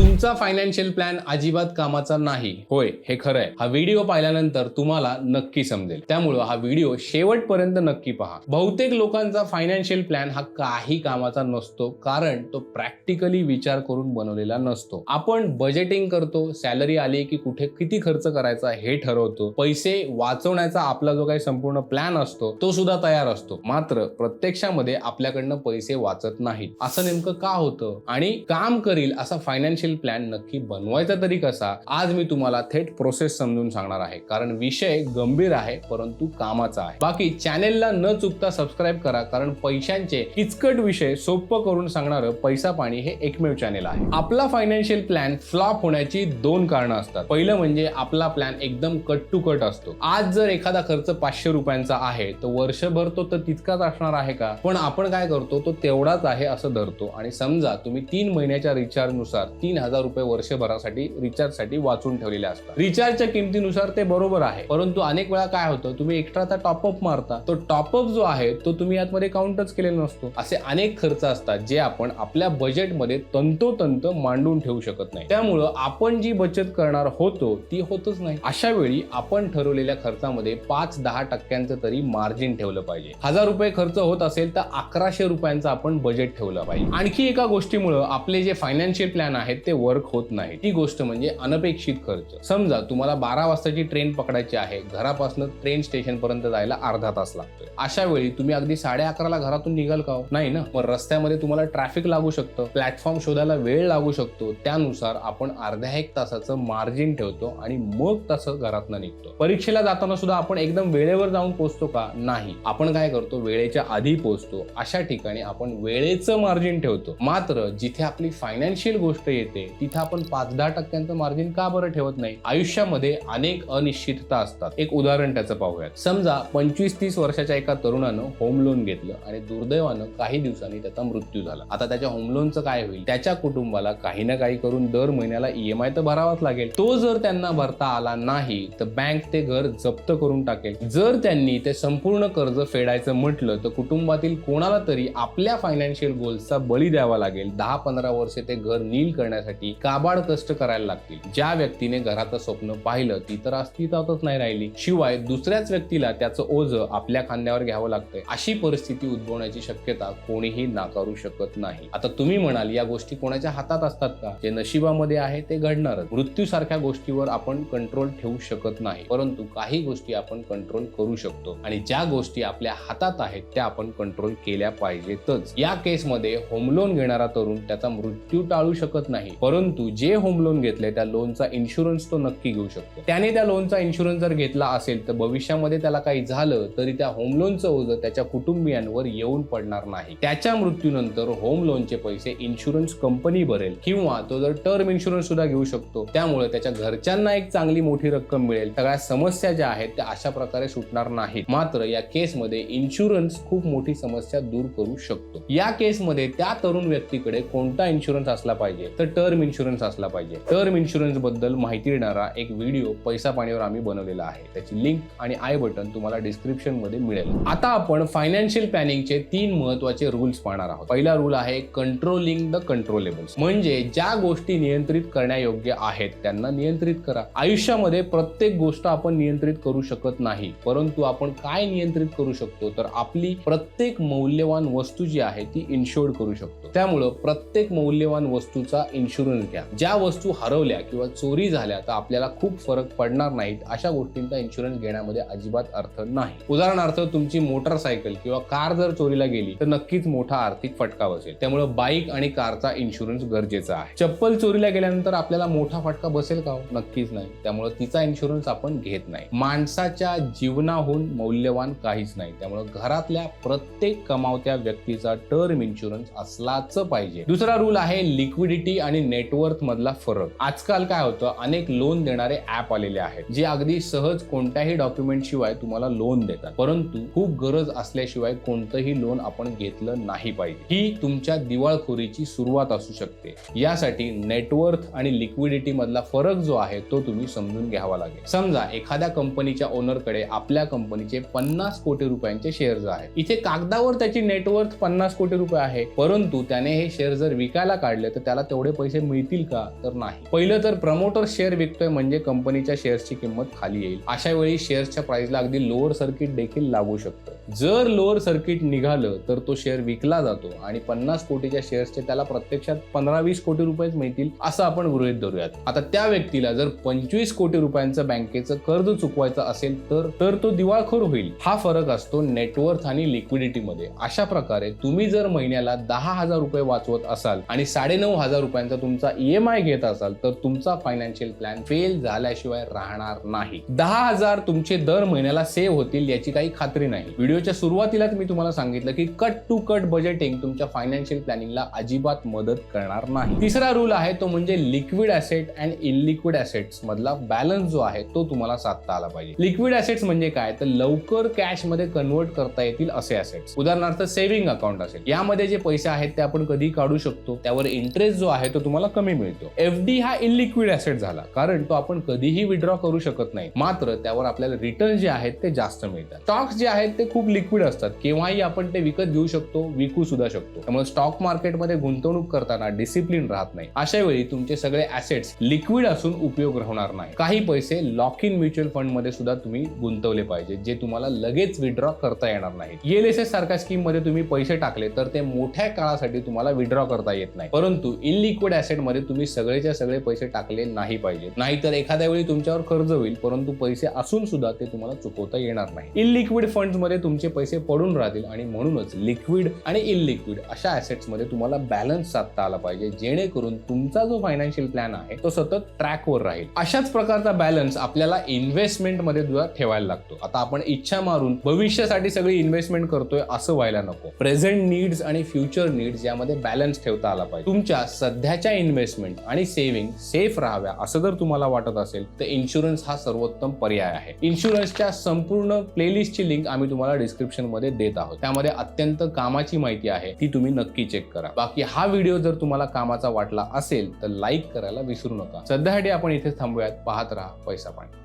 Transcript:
तुमचा financial plan अजिबात कामाचा नाही. होय हे खरं आहे हा व्हिडिओ पाहिल्यानंतर तुम्हाला नक्की समजेल. त्यामुळं हा व्हिडिओ शेवटपर्यंत नक्की पहा. बहुतेक लोकांचा फायनान्शियल प्लॅन हा काही कामाचा नसतो कारण तो प्रॅक्टिकली विचार करून बनवलेला नसतो. आपण बजेटिंग करतो सॅलरी आली की कुठे किती खर्च करायचा हे ठरवतो. पैसे वाचवण्याचा आपला जो काही संपूर्ण प्लॅन असतो तो सुद्धा तयार असतो. मात्र प्रत्यक्षामध्ये आपल्याकडनं पैसे वाचत नाहीत. असं नेमकं का होतं? आणि काम करील असा फायनान्शियल प्लॅन नक्की बनवायचा तरी कसा आज मी तुम्हाला थेट प्रोसेस समजून सांगणार आहे. कारण विषय गंभीर आहे परंतु कामाचा आहे. बाकी चॅनेलला न चुकता सबस्क्राईब करा कारण पैशांचे किचकट विषय सोपं करून सांगणारं पैसा पाणी हे एकमेव चॅनेल आहे. आपला फायनान्शियल प्लॅन फ्लॉप होण्याची दोन कारणं असतात. पहिलं म्हणजे आपला प्लॅन एकदम कट टू कट असतो. आज जर एखादा खर्च पाचशे रुपयांचा आहे तर वर्षभर तो तर तितकाच असणार आहे का? पण आपण काय करतो तो तेवढाच आहे असं धरतो. आणि समजा तुम्ही तीन महिन्याच्या रिचार्जनुसार तीन हजार रुपये वर्षभरासाठी रिचार्जसाठी वाचून ठेवलेले असतात. रिचार्जच्या किमतीनुसार ते बरोबर आहे. परंतु अनेक वेळा काय होतं तुम्ही एक्स्ट्राचा टॉपअप मारता तो टॉपअप जो आहे तो तुम्ही यातमध्ये काउंटच केलेला नसतो. असे अनेक खर्च असतात जे आपण आपल्या बजेटमध्ये तंतोतंत मांडून ठेवू शकत नाही. त्यामुळं आपण जी बचत करणार होतो ती होतच नाही. अशा वेळी आपण ठरवलेल्या खर्चामध्ये पाच दहा टक्क्यांचं तरी मार्जिन ठेवलं पाहिजे. हजार रुपये खर्च होत असेल तर अकराशे रुपयांचं आपण बजेट ठेवलं पाहिजे. आणखी एका गोष्टीमुळं आपले जे फायनान्शियल प्लॅन आहेत ते वर्क होत नाही. ती गोष्ट म्हणजे अनपेक्षित खर्च. समजा तुम्हाला बारा वाजताची ट्रेन पकडायची आहे घरापासून ट्रेन स्टेशन पर्यंत जायला अर्धा तास लागतोय. अशा वेळी तुम्ही अगदी साडे अकराला घरातून निघाल का हो? नाही ना? मग रस्त्यामध्ये तुम्हाला ट्रॅफिक लागू शकतं प्लॅटफॉर्म शोधायला वेळ लागू शकतो. त्यानुसार आपण अर्ध्या एक तासाचं मार्जिन ठेवतो आणि मग तसं घरातनं निघतो. परीक्षेला जाताना सुद्धा आपण एकदम वेळेवर जाऊन पोहोचतो का? नाही. आपण काय करतो? वेळेच्या आधी पोहोचतो. अशा ठिकाणी आपण वेळेचं मार्जिन ठेवतो. मात्र जिथे आपली फायनान्शियल गोष्ट येते तिथं आपण पाच दहा टक्क्यांचं मार्जिन का बरं ठेवत नाही? आयुष्यामध्ये अनेक अनिश्चितता असतात. एक उदाहरण त्याचं पाहूयात. समजा पंचवीस तीस वर्षाच्या एका तरुणानं होम लोन घेतलं आणि दुर्दैवानं काही दिवसांनी त्याचा मृत्यू झाला. आता त्याच्या होम लोनचं काय होईल? त्याच्या कुटुंबाला काही ना काही करून दर महिन्याला ईएमआय तर भरावाच लागेल. तो जर त्यांना भरता आला नाही तर बँक ते घर जप्त करून टाकेल. जर त्यांनी ते संपूर्ण कर्ज फेडायचं म्हटलं तर कुटुंबातील कोणाला तरी आपल्या फायनान्शियल गोल्सचा बळी द्यावा लागेल. दहा पंधरा वर्षे ते घर नील करण्यासाठी काबाड कष्ट करायला लागतील. ज्या व्यक्तीने घराचं स्वप्न पाहिलं ती तर अस्तित्वातच नाही राहिली. शिवाय दुसऱ्याच व्यक्तीला त्याचं ओझ आपल्या खांद्यावर घ्यावं लागतंय. अशी परिस्थिती उद्भवण्याची शक्यता कोणीही नाकारू शकत नाही. आता तुम्ही म्हणाल या गोष्टी कोणाच्या हातात असतात का? जे नशिबामध्ये आहे ते घडणारच. मृत्यूसारख्या गोष्टीवर आपण कंट्रोल ठेवू शकत नाही. परंतु काही गोष्टी आपण कंट्रोल करू शकतो. आणि ज्या गोष्टी आपल्या हातात आहेत त्या आपण कंट्रोल केल्या पाहिजेतच. या केसमध्ये होम लोन घेणारा तरुण त्याचा मृत्यू टाळू शकत नाही. परंतु जे होम लोन घेतले त्या लोनचा इन्शुरन्स तो नक्की घेऊ शकतो. त्याने त्या लोनचा इन्शुरन्स जर घेतला असेल तर भविष्यामध्ये त्याला काही झालं तरी त्या होम लोनचं ओझं त्याच्या कुटुंबियांवर येऊन पडणार नाही. त्याच्या मृत्यूनंतर होम लोनचे पैसे इन्शुरन्स कंपनी भरेल किंवा तो जर टर्म इन्शुरन्स सुद्धा घेऊ शकतो. त्यामुळे त्याच्या घरच्यांना एक चांगली मोठी रक्कम मिळेल. सगळ्या समस्या ज्या आहेत त्या अशा प्रकारे सुटणार नाहीत. मात्र या केसमध्ये इन्शुरन्स खूप मोठी समस्या दूर करू शकतो. या केसमध्ये त्या तरुण व्यक्तीकडे कोणता इन्शुरन्स असला पाहिजे? तर टर्म इन्शुरन्स असला पाहिजे. टर्म इन्शुरन्सबद्दल माहिती देणारा एक व्हिडिओ पैसा पाणीवर आम्ही बनवलेला आहे. त्याची लिंक आणि आय बटन तुम्हाला डिस्क्रिप्शनमध्ये मिळेल. आता आपण फायनान्शियल प्लॅनिंगचे तीन महत्त्वाचे रूल्स पाहणार आहोत. पहिला रूल आहे कंट्रोलिंग द कंट्रोलेबल्स म्हणजे ज्या गोष्टी नियंत्रित करण्यायोग्य आहेत त्यांना नियंत्रित करा. आयुष्यामध्ये प्रत्येक गोष्ट आपण नियंत्रित करू शकत नाही परंतु आपण काय नियंत्रित करू शकतो तर आपली प्रत्येक मौल्यवान वस्तू जी आहे ती इन्शोर्ड करू शकतो. त्यामुळं प्रत्येक मौल्यवान वस्तूचा इन्शुरन्स घ्या. ज्या वस्तू हरवल्या किंवा चोरी झाल्या तर आपल्याला खूप फरक पडणार नाहीत अशा गोष्टींचा इन्शुरन्स घेण्यामध्ये अजिबात अर्थ नाही. उदाहरणार्थ तुमची मोटरसायकल किंवा कार जर चोरीला गेली तर नक्कीच मोठा आर्थिक फटका बसेल. त्यामुळे बाईक आणि कारचा इन्शुरन्स गरजेचा आहे. चप्पल चोरीला गेल्यानंतर आपल्याला मोठा फटका बसेल का हो? नक्कीच नाही. त्यामुळे तिचा इन्शुरन्स आपण घेत नाही. माणसाच्या जीवनाहून मौल्यवान काहीच नाही. त्यामुळे घरातल्या प्रत्येक कमावत्या व्यक्तीचा टर्म इन्शुरन्स असलाच पाहिजे. दुसरा रूल आहे लिक्विडिटी आणि नेटवर्थ मधला फरक. आजकाल काय होतं अनेक लोन देणारे ऍप आलेले आहेत जे अगदी सहज कोणत्याही डॉक्युमेंट शिवाय तुम्हाला लोन देतात. परंतु खूप गरज असल्याशिवाय कोणतंही लोन आपण घेतलं नाही पाहिजे. ही तुमच्या दिवाळखोरीची सुरुवात असू शकते. यासाठी नेटवर्थ आणि लिक्विडिटी मधला फरक जो आहे तो तुम्ही समजून घ्यावा लागेल. समजा एखाद्या कंपनीच्या ओनरकडे आपल्या कंपनीचे पन्नास कोटी रुपयांचे शेअर्स आहेत. इथे कागदावर त्याची नेटवर्थ पन्नास कोटी रुपये आहे. परंतु त्याने हे शेअर जर विकायला काढले तर त्याला तेवढे पैसे पैसे मिळतील का तर नाही. पहिलं तर प्रमोटर शेअर विकतोय म्हणजे कंपनीच्या शेअर्सची किंमत खाली येईल. अशा वेळी शेअर्सच्या प्राइसला अगदी लोअर सर्किट देखील लागू शकतं. जर लोअर सर्किट निघालं तर तो शेअर विकला जातो आणि पन्नास कोटीच्या शेअर्सचे त्याला प्रत्यक्षात पंधरा वीस कोटी रुपयेच मिळतील असं आपण गृहित धरूयात. आता त्या व्यक्तीला जर पंचवीस कोटी रुपयांचं बँकेचं कर्ज चुकवायचं असेल तर तर तो दिवाळखोर होईल. हा फरक असतो नेटवर्थ आणि लिक्विडिटी मध्ये. अशा प्रकारे तुम्ही जर महिन्याला दहा हजार रुपये वाचवत असाल आणि साडेनऊ हजार रुपयांचा तुमचा ईएमआय घेत असाल तर तुमचा फायनान्शियल प्लॅन फेल झाल्याशिवाय राहणार नाही. दहा हजार तुमचे दर महिन्याला सेव्ह होतील याची काही खात्री नाही. व्हिडिओच्या सुरुवातीलाच मी तुम्हाला सांगितलं की कट टू कट बजेटिंग तुमच्या फायनान्शियल प्लॅनिंगला अजिबात मदत करणार नाही. तिसरा रूल आहे तो म्हणजे liquid asset and illiquid assets मधला बॅलन्स जो आहे तो तुम्हाला साधता आला पाहिजे. लिक्विड ऍसेट्स म्हणजे काय? तर लवकर कॅशमध्ये कन्वर्ट करता येतील असे ऍसेट्स उदाहरणार्थ सेव्हिंग अकाउंट असेल. यामध्ये जे पैसे आहेत ते आपण कधी काढू शकतो. त्यावर इंटरेस्ट जो आहे तो तुम्हाला कमी मिळतो. एफ डी हा इलिक्विड ऍसेट झाला. कारण तो आपण कधीही विड्रॉ करू शकत नाही. मात्र त्यावर आपल्याला रिटर्न जे आहेत ते जास्त मिळतात. स्टॉक्स जे आहेत ते खूप लिक्विड असतात. केव्हाही आपण ते विकत घेऊ शकतो विकू सुद्धा शकतो. त्यामुळे स्टॉक मार्केटमध्ये गुंतवणूक करताना डिसिप्लिन राहत नाही. अशा वेळी तुमचे सगळे ऍसेट्स लिक्विड असून उपयोग राहणार नाही. काही पैसे लॉक इन म्युच्युअल फंडमध्ये सुद्धा तुम्ही गुंतवले पाहिजे जे तुम्हाला लगेच विड्रॉ करता येणार नाही. एल सारख्या स्कीममध्ये तुम्ही पैसे टाकले तर ते मोठ्या काळासाठी तुम्हाला विड्रॉ करता येत नाही. परंतु इनलिक्विड लिक्विडमध्ये तुम्ही सगळेच्या सगळे पैसे टाकले नाही पाहिजे. नाहीतर एखाद्या वेळी तुमच्यावर कर्ज होईल परंतु पैसे असून सुद्धा ते तुम्हाला चुकवता येणार नाही. इनलिक्विड फंड्समध्ये तुमचे पैसे पडून राहतील आणि म्हणूनच लिक्विड आणि इनलिक्विड अशा ॲसेट्समध्ये तुम्हाला बॅलन्स साधता आला पाहिजे जेणेकरून तुमचा जो फायनान्शियल प्लॅन आहे तो सतत ट्रॅकवर राहील. अशाच प्रकारचा बॅलन्स आपल्याला इन्व्हेस्टमेंटमध्ये सुद्धा ठेवायला लागतो. आता आपण इच्छा मारून भविष्यासाठी सगळी इन्व्हेस्टमेंट करतोय असं व्हायला नको. प्रेझेंट नीड्स आणि फ्युचर नीड्स यामध्ये बॅलन्स ठेवता आला पाहिजे. तुमच्या सध्याच्या इन्व्हेस्टमेंट आणि सेव्हिंग सेफ राहाव्या असं जर तुम्हाला वाटत असेल तर इन्शुरन्स हा सर्वोत्तम पर्याय आहे. इन्शुरन्सच्या संपूर्ण प्लेलिस्टची लिंक आम्ही तुम्हाला डिस्क्रिप्शनमध्ये देत आहोत. त्यामध्ये अत्यंत कामाची माहिती आहे ती तुम्ही नक्की चेक करा. बाकी हा व्हिडिओ जर तुम्हाला कामाचा वाटला असेल तर लाईक करायला विसरू नका. सध्यासाठी आपण इथे थांबूयात पाहत राहा पैसा पाणी.